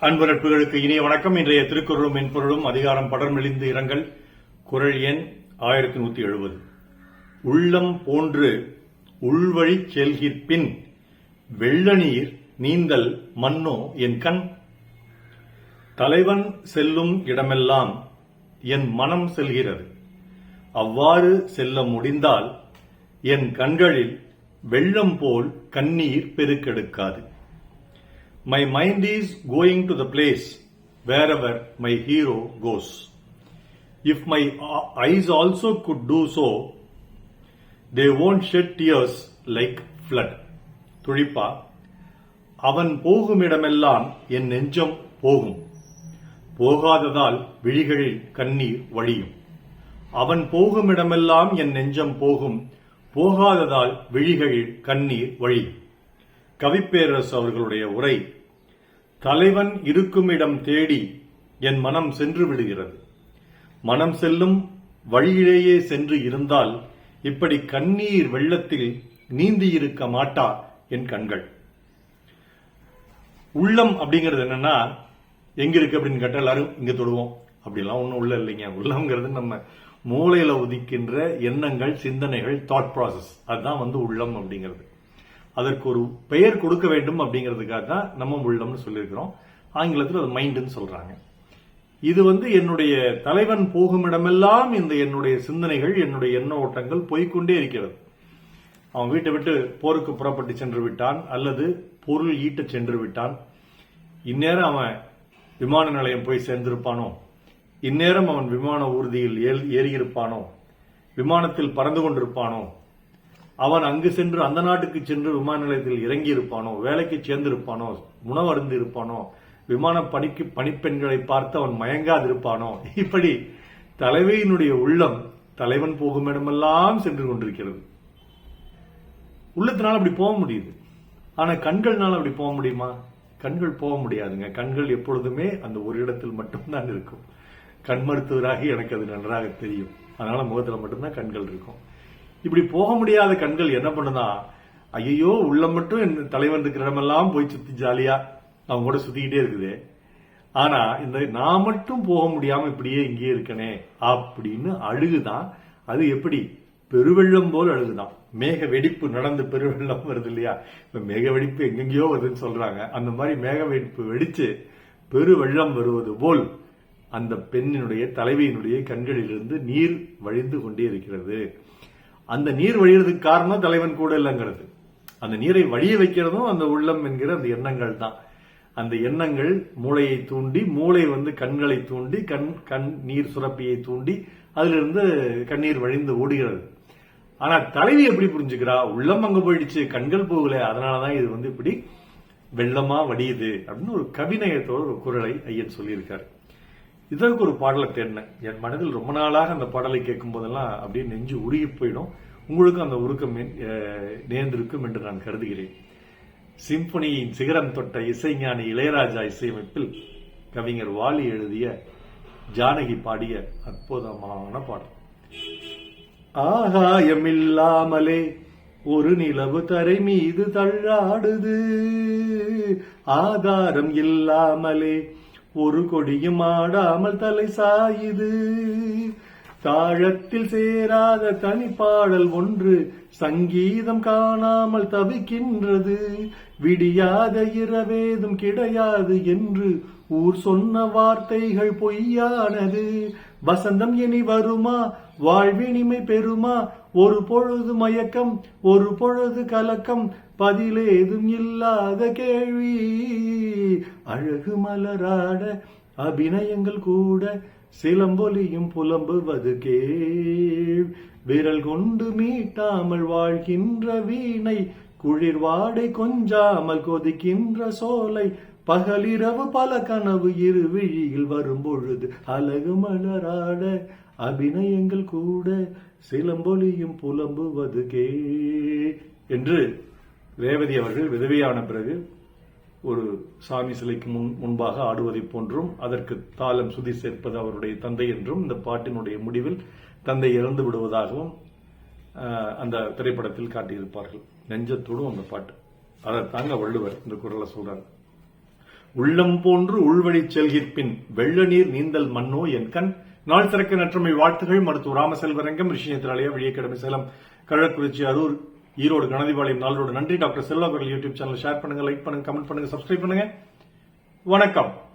அன்பு நட்புகளுக்கு இனிய வணக்கம். இன்றைய திருக்குறளும் மென்பொருளும் அதிகாரம் படர்மெலிந்து இரங்கல். குரல் எண் ஆயிரத்தி நூத்தி எழுபது உள்ளம் போன்று உள்வழி செல்கிற்பின் வெள்ளநீர் நீந்தல் மன்னோ என் கண். தலைவன் செல்லும் இடமெல்லாம் என் மனம் செல்கிறது. அவ்வாறு செல்ல முடிந்தால் என் கண்களில் வெள்ளம் போல் கண்ணீர் பெருக்கெடுக்காது. My mind is going to the place wherever my hero goes. If my uh, eyes also could do so, they won't shed tears like flood. துழிப்பா அவன் போகும் இடமெல்லாம் என் நெஞ்சம் போகும் போகாததால் விழிகளில் கண்ணீர் வழியும் அவன் போகும் இடமெல்லாம் என் நெஞ்சம் போகும் போகாததால் விழிகளில் கண்ணீர் வழியும் கவிப்பேரரசு அவர்களுடைய உரை தலைவன் இருக்கும் இடம் தேடி என் மனம் சென்று விடுகிறது. மனம் செல்லும் வழியிலேயே சென்று இருந்தால் இப்படி கண்ணீர் வெள்ளத்தில் நீந்தி இருக்க மாட்டா என் கண்கள். உள்ளம் அப்படிங்கிறது என்னன்னா எங்க இருக்கு? அப்படின்னு கேட்டால் எல்லாரும் இங்க தொடுவோம். அப்படிலாம் ஒன்றும் உள்ள இல்லைங்க. உள்ளம்ங்கிறது நம்ம மூளையில உதிக்கின்ற எண்ணங்கள் சிந்தனைகள் தாட் ப்ராசஸ் அதுதான் வந்து உள்ளம் அப்படிங்கிறது. அதற்கு ஒரு பெயர் கொடுக்க வேண்டும் அப்படிங்கிறதுக்காக தான் நம்ம உள்ளம்னு சொல்லியிருக்கிறோம். ஆங்கிலத்தில் அது மைண்டுன்னு சொல்றாங்க. இது வந்து என்னுடைய தலைவன் போகும் இடமெல்லாம் இந்த என்னுடைய சிந்தனைகள் என்னுடைய எண்ண ஓட்டங்கள் போய்கொண்டே இருக்கிறது. அவன் வீட்டை விட்டு போருக்கு புறப்பட்டு சென்று விட்டான் அல்லது பொருள் ஈட்ட சென்று விட்டான். இந்நேரம் அவன் விமான நிலையம் போய் சேர்ந்திருப்பானோ? இந்நேரம் அவன் விமான ஊர்தியில் ஏறியிருப்பானோ? விமானத்தில் பறந்து கொண்டிருப்பானோ? அவன் அங்கு சென்று அந்த நாட்டுக்கு சென்று விமான நிலையத்தில் இறங்கி இருப்பானோ வேலைக்கு சேர்ந்திருப்பானோ உணவருந்து இருப்பானோ விமான பணிக்கு பணிப்பெண்களை பார்த்து அவன் மயங்காதிருப்பானோ? இப்படி தலைவையினுடைய உள்ளம் தலைவன் போகும் இடமெல்லாம் சென்று கொண்டிருக்கிறது. உள்ளத்தினால் அப்படி போக முடியுது. ஆனா கண்கள்னால அப்படி போக முடியுமா? கண்கள் போக முடியாதுங்க. கண்கள் எப்பொழுதுமே அந்த ஒரு இடத்தில் மட்டும்தான் இருக்கும். கண் மருத்துவராகி எனக்கு அது நன்றாக தெரியும். அதனால முகத்துல மட்டும்தான் கண்கள் இருக்கும். இப்படி போக முடியாத கண்கள் என்ன பண்ணுதா ஐயோ உள்ள மட்டும் என் தலைவன் இருக்கிற இடமெல்லாம் போய் சுத்தி ஜாலியா அவங்க கூட சுத்திக்கிட்டே இருக்குது. ஆனா இந்த நான் மட்டும் போக முடியாம இப்படியே இங்கேயே இருக்கனே அப்படின்னு அழுகுதான். அது எப்படி? பெருவெள்ளம் போல் அழுகுதான். மேக வெடிப்பு நடந்து பெருவெள்ளம் வருது இல்லையா? இப்ப மேக வெடிப்பு எங்கெங்கேயோ வருதுன்னு சொல்றாங்க. அந்த மாதிரி மேக வெடிப்பு வெடிச்சு பெருவெள்ளம் வருவது போல் அந்த பெண்ணினுடைய தலைவியினுடைய கண்களிலிருந்து நீர் வழிந்து கொண்டே இருக்கிறது. அந்த நீர் வழிகிறதுக்கு காரணம் தலைவன் கூட இல்லைங்கிறது. அந்த நீரை வழிய வைக்கிறதும் அந்த உள்ளம் என்கிற அந்த எண்ணங்கள் தான். அந்த எண்ணங்கள் மூளையை தூண்டி மூளை வந்து கண்களை தூண்டி கண் கண் நீர் சுரப்பியை தூண்டி அதிலிருந்து கண்ணீர் வழிந்து ஓடுகிறது. ஆனா தலைவி எப்படி புரிஞ்சுக்கிறா? உள்ளம் அங்க போயிடுச்சு கண்கள் போகல அதனாலதான் இது வந்து இப்படி வெள்ளமா வடியுது அப்படின்னு ஒரு கவிநயத்தோட ஒரு குரலை ஐயன் சொல்லியிருக்காரு. இதற்கு ஒரு பாடலை தேடினேன் என் மனதில் ரொம்ப நாளாக அந்த பாடலை கேட்கும் போதெல்லாம் அப்படியே நெஞ்சு உருகி போயிடும். உங்களுக்கும் அந்த உருக்கம் அஹ், நேர்ந்திருக்கும் என்று நான் கருதுகிறேன். சிம்பொனியின் சிகரம் தொட்ட இசைஞானி இளையராஜா இசையமைப்பில் கவிஞர் வாலி எழுதிய ஜானகி பாடிய அற்புதமான பாடல். ஆகாயம் இல்லாமலே ஒரு நிலவு தரை மீது தள்ளாடுது. ஆதாரம் இல்லாமலே ஒரு கொடியும் ஆடாமல் தலை சாயுது. தாழத்தில் சேராத தனிப்பாடல் ஒன்று சங்கீதம் காணாமல் தவிக்கின்றது. விடியாத இரவேதும் கிடையாது என்று ஊர் சொன்ன வார்த்தைகள் பொய்யானது. வசந்தம் இனி வருமா? வாழ்வினிமை பெறுமா? ஒரு பொழுது மயக்கம் ஒரு பொழுது கலக்கம். பதிலேதும் இல்லாத கேள்வி. அழகு மலராட அபிநயங்கள் கூட. சிலம்பொலியும் புலம்புவது கேள். விரல் கொண்டு மீட்டாமல் வாழ்கின்ற வீணை குளிர் வாடை கொஞ்சாமல் கொதிக்கின்ற சோலை பகலிரவு பல கனவு இரு விழியில் வரும் பொழுது அழகு மலராட அபிநயங்கள் கூட சிலம்பொலியும் புலம்புவது கே என்று ரேவதி அவர்கள் விதவையான பிறகு ஒரு சாமி சிலைக்கு முன் முன்பாக ஆடுவதைப் போன்றும் அதற்கு தாளம் சுதி சேர்ப்பது அவருடைய தந்தை என்றும் இந்த பாட்டினுடைய முடிவில் தந்தை இறந்து விடுவதாகவும் அந்த திரைப்படத்தில் காட்டியிருப்பார்கள். நெஞ்சத்தோடும் அந்த பாட்டு. அதை தாங்க வள்ளுவர் இந்த குரலை சொல்றாரு. உள்ளம் போன்று உள்வழி செல்கிற்பின் வெள்ள நீர் நீந்தல் மண்ணோ என் கண். நாள் திறக்க நற்றமை வாழ்த்துகள். மருத்துவ ராமசெல்வரங்கம் ரிஷியத்திராலயா விழியக்கடமை சேலம் கள்ளக்குறிச்சி அரூர் ஈரோடு கணதிபாளையம் நாளோடு நன்றி. Doctor Selva YouTube channel share பண்ணுங்க லைக் பண்ணுங்க கமெண்ட் பண்ணுங்க சப்ஸ்கிரைப் பண்ணுங்க. வணக்கம்.